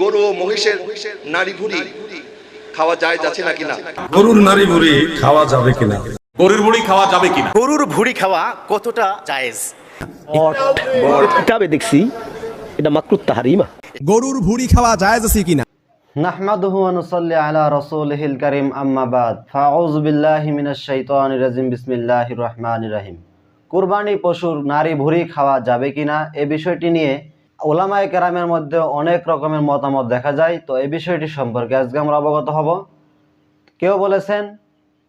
গরু ও মহিষের নারী ভুড়ি খাওয়া যায় যাচ্ছে নাকি না গরুর নারী বুড়ি খাওয়া যাবে কিনা গরুর মুড়ি খাওয়া যাবে কিনা গরুর ভুড়ি খাওয়া কতটা জায়েজ কিতাবে দেখছি এটা মাকরুত তাহারিমা গরুর ভুড়ি খাওয়া জায়েজ আছে কিনা نحمده ونصلي على رسوله الكريم أما بعد فأعوذ بالله من الشيطان الرجيم بسم الله الرحمن الرحيم কুরবানি পশুর নারী ভুঁড়ি খাওয়া যাবে কিনা এ বিষয়টি নিয়ে ওলামায়ে কেরামের মধ্যে অনেক রকমের মতামত দেখা যায়। তো এই বিষয়টি সম্পর্কে আজকে আমরা অবগত হব। কেউ বলেছেন,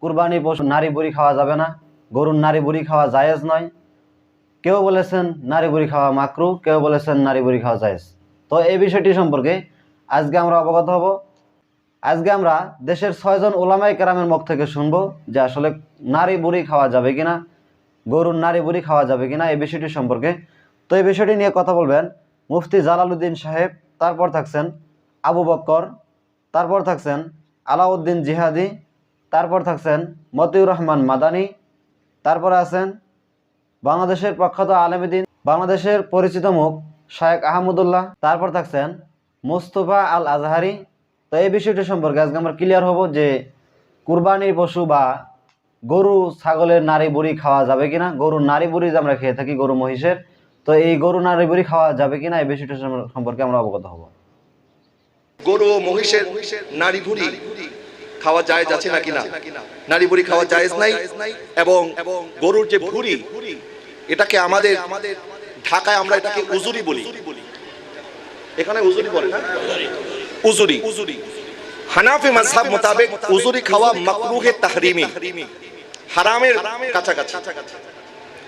কুরবানি পশু নারী বুড়ি খাওয়া যাবে না, গরুর নারী বুড়ি খাওয়া জায়েজ নয়। কেউ বলেছেন, নারী বুড়ি খাওয়া মাকরু, কেউ বলেছেন, নারী বুড়ি খাওয়া জায়েজ। তো এই বিষয়টি সম্পর্কে আজকে আমরা অবগত হব। আজকে আমরা দেশের ছয়জন ওলামাই কেরামের মুখ থেকে শুনব যে আসলে নারী বুড়ি খাওয়া যাবে কিনা, গরুর নারী বুড়ি খাওয়া যাবে কিনা, এই বিষয়টি সম্পর্কে। তো এই বিষয়টি নিয়ে কথা বলবেন মুফতি জালালউদ্দিন সাহেব, তারপর থাকছেন আবু বক্কর, তারপর থাকছেন আলাউদ্দিন জিহাদি, তারপর থাকছেন মতিউর রহমান মাদানি, তারপরে আছেন বাংলাদেশের প্রখ্যাত আলমদিন বাংলাদেশের পরিচিত মুখ শায়েক আহমদুল্লাহ, তারপর থাকছেন মুস্তফা আল আজহারি তো এই বিষয়টি সম্পর্কে আজকে আমরা ক্লিয়ার হব যে কুরবানির পশু বা গরু, ছাগলের নারী, বুড়ি খাওয়া যাবে কিনা। গরুর নারী, বুড়ি যে আমরা খেয়ে থাকি, গরু, মহিষের তো এই গরু নারী বুড়ি খাওয়া যাবে কিনা এই বিষয়টি সম- সম্পর্কে আমরা অবগত হব। গরু ও মহিষের নারী ভুড়ি খাওয়া যায় যাচ্ছে না নারী ভুড়ি খাওয়া জায়েজ নাই এবং গরুর যে ভুড়ি, এটাকে আমাদের ঢাকায় আমরা এটাকে উজুরি বলি। এখানে উজুরি বলে না? উজুরি উজুরি। হানাফি মাযহাব মোতাবেক উজুরি খাওয়া মাকরুহে তাহরিমি। হারামের কাছাকাছি।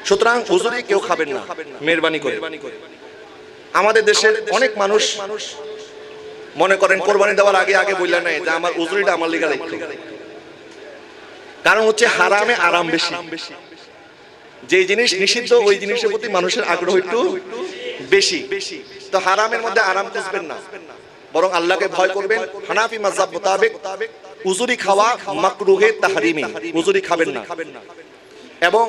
সুতরাং উজুরি কেউ খাবেন না মেহরবানি করে। আমাদের দেশের অনেক মানুষ মনে করেন কোরবানি দেওয়ার আগে আগে বললেন নাই যে আমার উজুরিটা আমার লিগা দেখতো কারণ হচ্ছে হারামে আরাম বেশি। যে জিনিস নিষিদ্ধ ওই জিনিসের প্রতি মানুষের আগ্রহ একটু বেশি। তো হারামের মধ্যে আরাম খুঁজবেন না। বরং আল্লাহকে ভয় করবেন হানাফি মাযহাব মোতাবেক উজুরি খাওয়া মাকরুহে তাহরিমি। উজুরি খাবেন না। এবং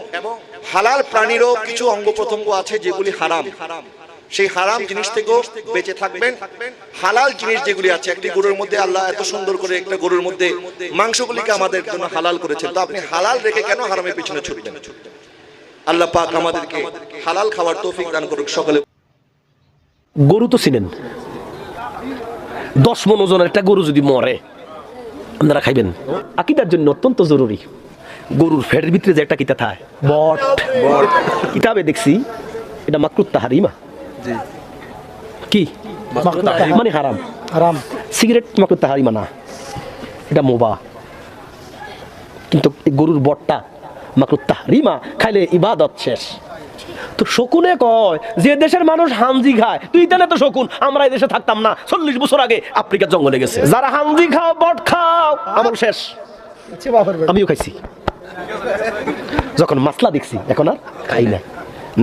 হালাল প্রাণীরও কিছু অঙ্গ প্রত্যঙ্গ আছে যেগুলি হারাম। সেই হারাম জিনিস থেকেও বেঁচে থাকবেন। হালাল জিনিস যেগুলি আছে, একটি গরুর মধ্যে আল্লাহ এত সুন্দর করে একটা গরুর মধ্যে মাংসগুলিকে আমাদের জন্য হালাল করেছেন। তো আপনি হালাল রেখে কেন হারামের পিছনে ছুটবেন? আল্লাহ পাক আমাদেরকে হালাল খাওয়ার তৌফিক দান করুক সকলে। গরু তো ছিলেন দশ মন ওজনের একটা গরু যদি মরে, আপনারা খাইবেন। আকিদার জন্য অত্যন্ত জরুরি। গরুর ফেটের ভিতরে যে একটা কিতা থাকে বট। বট। কিতাবে দেখছি এটা মাকরুত তাহারিমা। কি? মানে হারাম। হারাম। সিগারেট মাকরুত তাহারিমা না। এটা মোবা। কিন্তু এই গরুর বটটা মাকরুত তাহারিমা খাইলে ইবাদত শেষ। তো শকুনে কয় যে দেশের মানুষ হামজি খায় তুই তাহলে তো শকুন। আমরা এই দেশে থাকতাম না। চল্লিশ বছর আগে আফ্রিকার জঙ্গলে গেছে। যারা হামজি খাও বট খাও আমার শেষ। আমিও খাইছি। যখন মাসলা দেখছি এখন আর খাই না।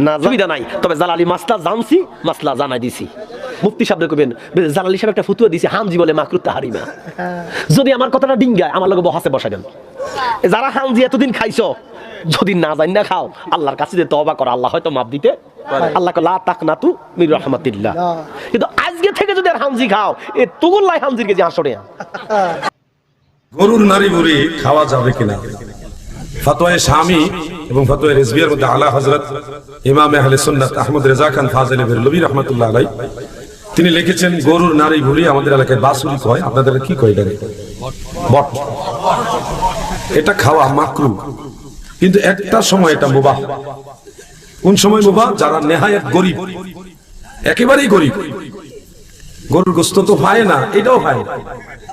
না সুবিধা নাই তবে জালালি মাসলা জানছি মাসলা জানাই দিছি। মুফতি সাহেব কবেন জালালি সাহেব একটা ফুতুয়া দিছে হামজি বলে মাকরুত তাহারিমা। যদি আমার কথাটা ডিঙ্গায় আমার লগে বহাসে যারা হামজি এতদিন খাইছো যদি না জানি না খাও আল্লাহর কাছে যে তবা করো আল্লাহ হয়তো মাপ দিতে আল্লাহ লা তাক না তু মির রহমাতিল্লাহ। কিন্তু আজকে থেকে যদি আর হামজি খাও এ তুগুল্লাই হামজির কেজি আসরে গরুর নারী বুড়ি খাওয়া যাবে কিনা? ফতোয়া স্বামী এবং ফতোয়া রেজবিয়ার মধ্যে আলা হযরত ইমাম আহলে সুন্নাত আহমদ রেজা খান ফাজিল বেরলভী রাহমাতুল্লাহ আলাই তিনি লিখেছেন, গরুর নারী বুড়ি আমাদের এলাকায় বাসুরি কয়? আপনাদের কি কয় এটা বট। এটা খাওয়া মাকরু। কিন্তু একটা সময় এটা মুবাহ। কোন সময় মুবাহ? যারা নেহায়াত গরিব। একেবারেই গরিব। গরুর গোস্ত তো পায় না, এটাও না।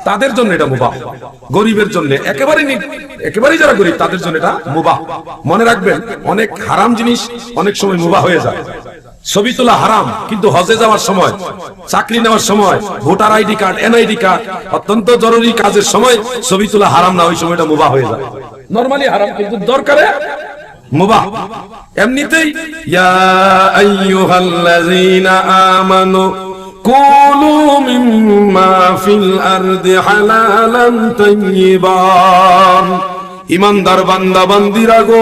তাদের জন্য এটা মুবাহ। গরিবের জন্য। একেবারে একেবারেই যারা গরিব, তাদের জন্য এটা মুবাহ। মনে রাখবেন, অনেক হারাম জিনিস অনেক সময় মুবাহ হয়ে যায়। ছবি তোলা হারাম, কিন্তু হজে যাওয়ার সময়, চাকরি নেওয়ার সময়, voter ID card, NID card, অত্যন্ত জরুরি কাজের সময় ছবি তোলা হারাম না, ওই সময়টা মুবাহ হয়ে যায়। নরমালি হারাম, কিন্তু দরকারে মুবাহ। এমনিতেই, ইয়া আইয়ুহাল্লাযীনা আমানু كلوا مما في الأرض حلالا طيبا ইমানদার বান্দা বান্দিরা গো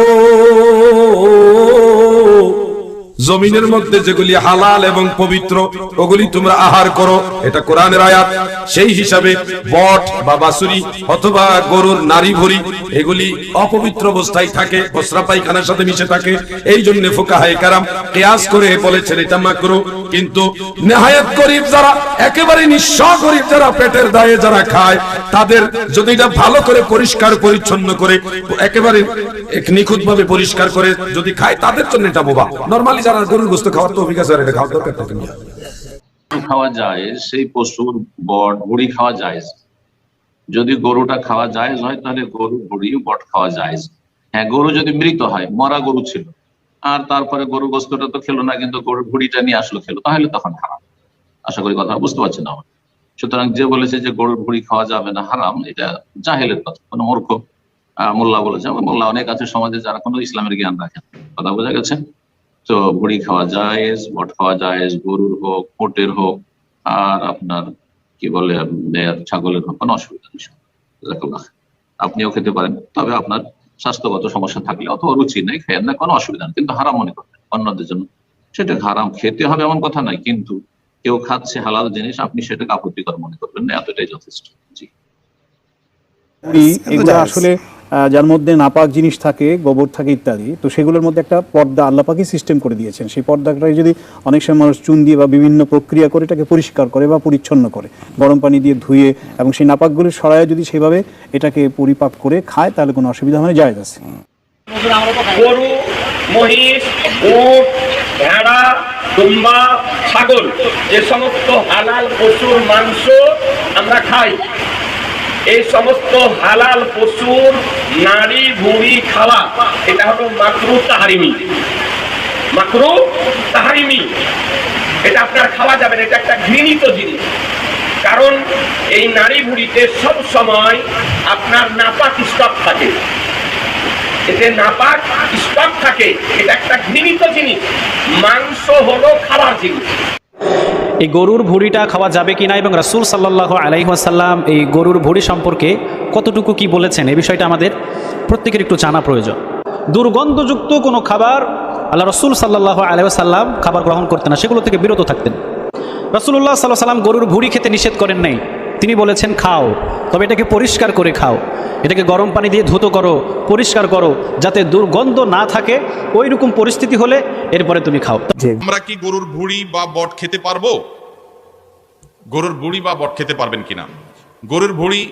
জমিনের মধ্যে যেগুলি হালাল এবং পবিত্র, ওগুলি তোমরা আহার করো। এটা কোরআনের আয়াত। সেই হিসাবে বট বা বাসুরি অথবা গরুর নারী ভরি এগুলি অপবিত্র অবস্থায় থাকে বসরা পায়খানার সাথে মিশে থাকে। এই জন্য ফোকাহায়ে কারাম কেয়াস করে বলেছেন, এটা মাকরু। কিন্তু নেহায়াত গরিব যারা, একেবারে নিঃস্ব গরিব যারা পেটের দায়ে যারা খায়, তাদের যদি এটা ভালো করে পরিষ্কার পরিচ্ছন্ন করে, একেবারে নিখুঁত ভাবে পরিষ্কার করে যদি খায়, তাদের জন্য এটা বোবা। নরমালি যারা গরুর গোস্ত খাওয়ার তো অভিজ্ঞতা এটা খাওয়ার দরকার থাকে খাওয়া যায় সেই পশুর বট, ভুড়ি খাওয়া যায় যদি গরুটা খাওয়া যায় হয়, তাহলে গরু, ভুড়ি, বট খাওয়া যায় হ্যাঁ গরু যদি মৃত হয়, মরা গরু ছিল, আর তারপরে গরুর গোস্তটা তো খেলো না, কিন্তু গরুর ভুড়িটা নিয়ে আসলো খেলো, তাহলে তখন হারাম। আশা করি কথা বুঝতে পারছেন আমার। সুতরাং যে বলেছে যে গরুর ভুড়ি খাওয়া যাবে না, হারাম, এটা জাহেলের কথা, কোনো মূর্খ মোল্লা বলেছে। মোল্লা অনেক আছে সমাজে যারা কোনো ইসলামের জ্ঞান রাখেন কথা বোঝা গেছে? তো ভুড়ি খাওয়া যায় বট খাওয়া যায় গরুর হোক ওটের হোক, আর আপনার কি বলে ছাগলের হোক, কোনো অসুবিধা নেই। আপনিও খেতে পারেন, তবে আপনার স্বাস্থ্যগত সমস্যা থাকলে অথবা রুচি নেই খেয়ে না, কোনো অসুবিধা নেই, কিন্তু হারাম মনে করবেন অন্যদের জন্য। সেটা হারাম, খেতে হবে এমন কথা নাই কিন্তু কেউ খাচ্ছে হালাল জিনিস, আপনি সেটাকে আপত্তিকর মনে করবেন না, এতটাই যথেষ্ট। জি। এগুলো আসলে যার মধ্যে নাপাক জিনিস থাকে, গোবর থাকে ইত্যাদি, তো সেগুলোর মধ্যে একটা পর্দা আল্লাপাকই সিস্টেম করে দিয়েছেন। সেই পর্দাটাই যদি অনেক সময় মানুষ চুন দিয়ে বা বিভিন্ন প্রক্রিয়া করে এটাকে পরিষ্কার করে বা পরিচ্ছন্ন করে, গরম পানি দিয়ে ধুয়ে এবং সেই নাপাকগুলো সরায় যদি সেভাবে এটাকে পরিপাক করে খায়, তাহলে কোনো অসুবিধা হয় যায় আছে। মহিষ ছাগল, যে সমস্ত হালাল পশুর মাংস আমরা খাই এই সমস্ত হালাল পশুর নাড়ি, ভুড়ি, খাওয়া, এটা হলো মাকরু তাহারিমি। মাকরু তাহারিমি। এটা আপনার খাওয়া যাবে না, এটা একটা ঘৃণিত জিনিস। কারণ এই নারী ভুড়িতে সব সময় আপনার নাপাক স্টক থাকে। এতে নাপাক স্টক থাকে, এটা একটা ঘৃণিত জিনিস। মাংস হলো খাবার জিনিস। এই গরুর ভুড়িটা খাওয়া যাবে কি না এবং রাসুল সাল্লাহ আলাইহাসাল্লাম এই গরুর ভুড়ি সম্পর্কে কতটুকু কি বলেছেন এই বিষয়টা আমাদের প্রত্যেকের একটু জানা প্রয়োজন। দুর্গন্ধযুক্ত কোনো খাবার আল্লাহ রসুল সাল্লাহ আলাইসাল্লাম খাবার গ্রহণ করতেন না, সেগুলো থেকে বিরত থাকতেন। রসুল্লাহ সাল্লাহ সাল্লাম গরুর ভুড়ি খেতে নিষেধ করেন নাই। তিনি বলেছেন খাও তবে এটাকে পরিষ্কার করে খাও। এটাকে গরম পানি দিয়ে ধুতো করো পরিষ্কার করো যাতে দুর্গন্ধ না থাকে। ওই রকম পরিস্থিতি হলে এরপরে তুমি খাও। আমরা কি গরুর ভুড়ি বা বট খেতে পারব? গরুর ভুড়ি বা বট খেতে পারবেন কিনা? গরুর ভুড়ি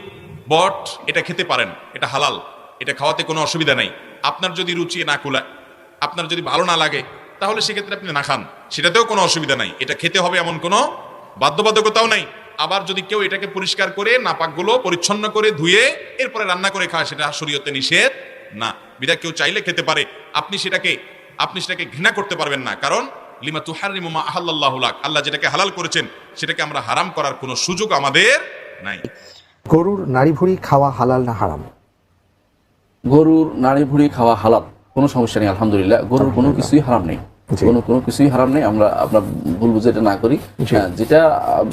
বট এটা খেতে পারেন এটা হালাল এটা খাওয়াতে কোনো অসুবিধা নাই। আপনার যদি রুচি না কুলায় আপনার যদি ভালো না লাগে তাহলে সেক্ষেত্রে আপনি না খান। সেটাতেও কোনো অসুবিধা নাই। এটা খেতে হবে এমন কোনো বাধ্যবাধকতাও নাই। আবার যদি কেউ এটাকে পরিষ্কার করে নাপাকগুলো পরিচ্ছন্ন করে ধুয়ে এরপরে রান্না করে খায় সেটা শরীয়তে নিষেধ না। বিদা কেউ চাইলে খেতে পারে। আপনি সেটাকে আপনি সেটাকে ঘৃণা করতে পারবেন না। কারণ লিমা তুহারিমু মা আহাল্লাহু আল্লাহ যেটাকে হালাল করেছেন সেটাকে আমরা হারাম করার কোনো সুযোগ আমাদের নাই। গরুর নাড়ি ভুড়ি খাওয়া হালাল না হারাম? গরুর নাড়ি ভুড়ি খাওয়া হালাল কোনো সমস্যা নেই আলহামদুলিল্লাহ। গরুর কোনো কিছুই হারাম নেই। কোনো কোনো কিছুই হারাম নেই আমরা আমরা ভুল বুঝে এটা না করি। হ্যাঁ, যেটা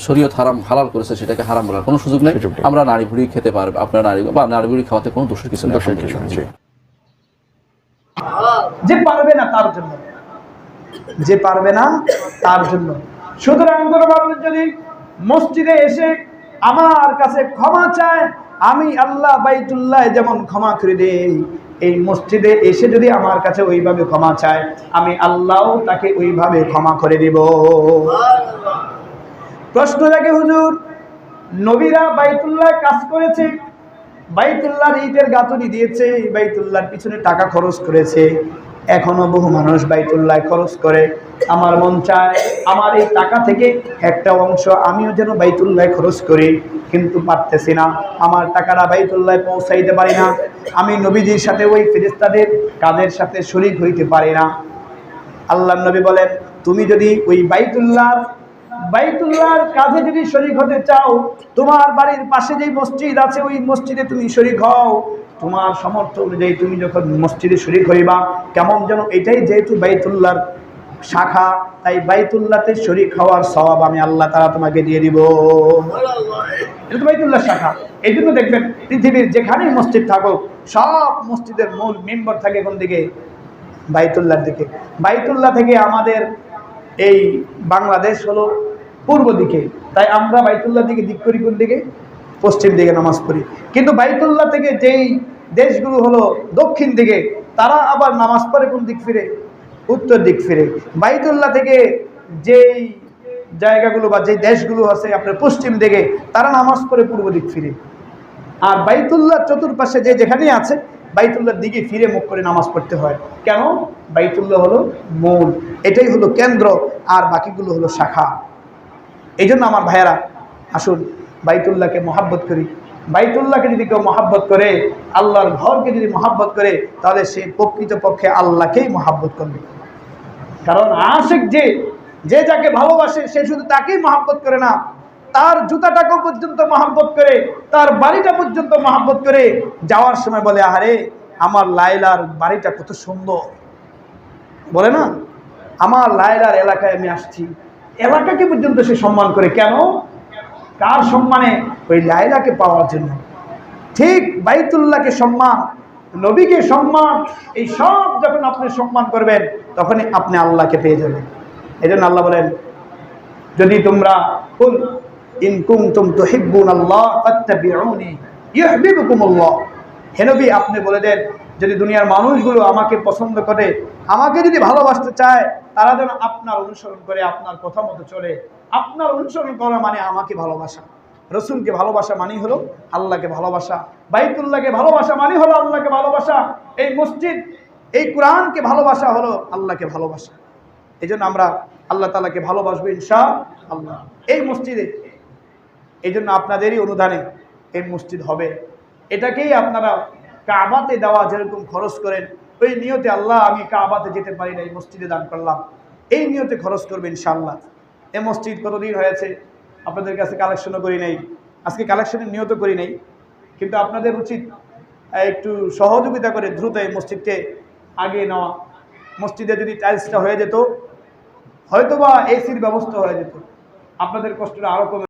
শরীয়ত হারাম হালাল করেছে সেটাকে হারাম বলার কোনো সুযোগ নেই। আমরা নাড়ি ভুড়ি খেতে পারব আপনার নাড়ি বা নাড়ি ভুড়ি খাওয়াতে কোনো দোষের কিছু নেই। যে পারবে না তার জন্য। যে পারবে না তার জন্য। সুতরাং যদি মসজিদে এসে আমার কাছে ক্ষমা চায় আমি আল্লাহ বাইতুল্লাহ যেমন ক্ষমা করে দেই, এই মসজিদে এসে যদি আমার কাছে ওইভাবে ক্ষমা চায়, আমি আল্লাহ তাকে ওইভাবে ক্ষমা করে দেব। প্রশ্ন জাগে হুজুর, নবীরা বাইতুল্লাহ কাজ করেছে বাইতুল্লাহর ইটের গাঁথুনি দিয়েছে, বাইতুল্লাহর পিছনে টাকা খরচ করেছে এখনও বহু মানুষ বাইতুল্লায় খরচ করে। আমার মন চায়, আমার এই টাকা থেকে একটা অংশ আমিও যেন বাইতুল্লায় খরচ করি, কিন্তু পারতেছি না। আমার টাকাটা বাইতুল্লায় পৌঁছাইতে পারি না। আমি নবীজির সাথে ওই ফেরিস্তাদের কাজের সাথে শরিক হইতে পারি না। আল্লাহ নবী বলেন, তুমি যদি ওই বাইতুল্লাহ বাইতুল্লাহর কাজে যদি শরিক হতে চাও, তোমার বাড়ির পাশে যে মসজিদ আছে, ওই মসজিদে তুমি শরিক হও। তোমার সামর্থ্য অনুযায়ী তুমি যখন মসজিদে শরিক হইবা, কেমন যেন এটাই যেহেতু বাইতুল্লাহর শাখা, তাই বাইতুল্লাতে শরিক হওয়ার স্বভাব আমি আল্লাহ তারা তোমাকে দিয়ে দিব। এটা বাইতুল্লাহ শাখা। এই জন্য দেখবেন, পৃথিবীর যেখানেই মসজিদ থাকুক, সব মসজিদের মূল মেম্বার থাকে কোন দিকে? বাইতুল্লাহর দিকে। বাইতুল্লাহ থেকে আমাদের এই বাংলাদেশ হলো পূর্ব দিকে। তাই আমরা বাইতুল্লাহ দিকে দিক করি কোন দিকে? পশ্চিম দিকে নামাজ পড়ি। কিন্তু বাইতুল্লাহ থেকে যেই দেশগুলো হলো দক্ষিণ দিকে, তারা আবার নামাজ পড়ে কোন দিক ফিরে? উত্তর দিক ফিরে। বাইতুল্লাহ থেকে যেই জায়গাগুলো বা যেই দেশগুলো আছে, আপনার পশ্চিম দিকে, তারা নামাজ পড়ে পূর্ব দিক ফিরে। আর বাইতুল্লাহ চতুর্পাশে যে যেখানেই আছে, বাইতুল্লাহর দিকে ফিরে মুখ করে নামাজ পড়তে হয়। কেন? বাইতুল্লাহ হলো মূল। এটাই হলো কেন্দ্র। আর বাকিগুলো হলো শাখা। এই জন্য আমার ভাইয়েরা, আসুন, বাইতুল্লাহকে মহাব্বত করি। বাইতুল্লাহকে যদি কেউ মহাব্বত করে, আল্লাহর ঘরকে যদি মহাব্বত করে, তাহলে সে প্রকৃত পক্ষে আল্লাহকেই মহাব্বত করবে। কারণ আশেক যে যে যাকে ভালোবাসে, সে শুধু তাকেই মহাব্বত করে না, তার জুতাটাকেও পর্যন্ত মহাব্বত করে, তার বাড়িটা পর্যন্ত মহাব্বত করে, যাওয়ার সময় বলে, আহারে, আমার লাইলার বাড়িটা কত সুন্দর। বলে না, আমার লাইলার এলাকায় আমি আসছি। এলাকাকে পর্যন্ত সে সম্মান করে কেন? কার সম্মানে? ওই লাইলাকে পাওয়ার জন্য। ঠিক বাইতুল্লাহকে সম্মান, নবীকে সম্মান, এই সব যখন আপনি সম্মান করবেন, তখনই আপনি আল্লাহকে পেয়ে যাবেন। এই জন্য আল্লাহ বলেন, যদি তোমরা কুল ইন কুনতুম তুহিব্বুন আল্লাহ ফাত্তাবিউনি ইউহিব্বুকুমুল্লাহ। হে নবী, আপনি বলে দেন যদি দুনিয়ার মানুষগুলো আমাকে পছন্দ করে, আমাকে যদি ভালোবাসতে চায়, তারা যেন আপনার অনুসরণ করে, আপনার কথা মতো চলে। আপনার অনুসরণ করা মানে আমাকে ভালোবাসা। রসুলকে ভালোবাসা মানি হলো আল্লাহকে ভালোবাসা। বাইতুল্লাহকে ভালোবাসা মানি হলো আল্লাহকে ভালোবাসা। এই মসজিদ, এই কোরআনকে ভালোবাসা হলো আল্লাহকে ভালোবাসা। এই জন্য আমরা আল্লাহ তালাকে ভালোবাসবো ইনশা আল্লাহ এই মসজিদে এই জন্য আপনাদেরই অনুদানে এই মসজিদ হবে। এটাকেই আপনারা কাবাতে দেওয়া যেরকম খরচ করেন, ওই নিয়তে আল্লাহ আমি কাবাতে যেতে পারি না এই মসজিদে দান করলাম। এই নিয়তে খরচ করবে ইনশাআল্লাহ। এই মসজিদ কতদিন হয়েছে? আপনাদের কাছে কালেকশনও করি নাই। আজকে কালেকশনের নিয়ত করি নাই। কিন্তু আপনাদের উচিত একটু সহযোগিতা করে দ্রুত এই মসজিদকে আগিয়ে নেওয়া। মসজিদে যদি টাইলসটা হয়ে যেত, হয়তোবা এসির ব্যবস্থা হয়ে যেত। আপনাদের কষ্টটা আরও কমে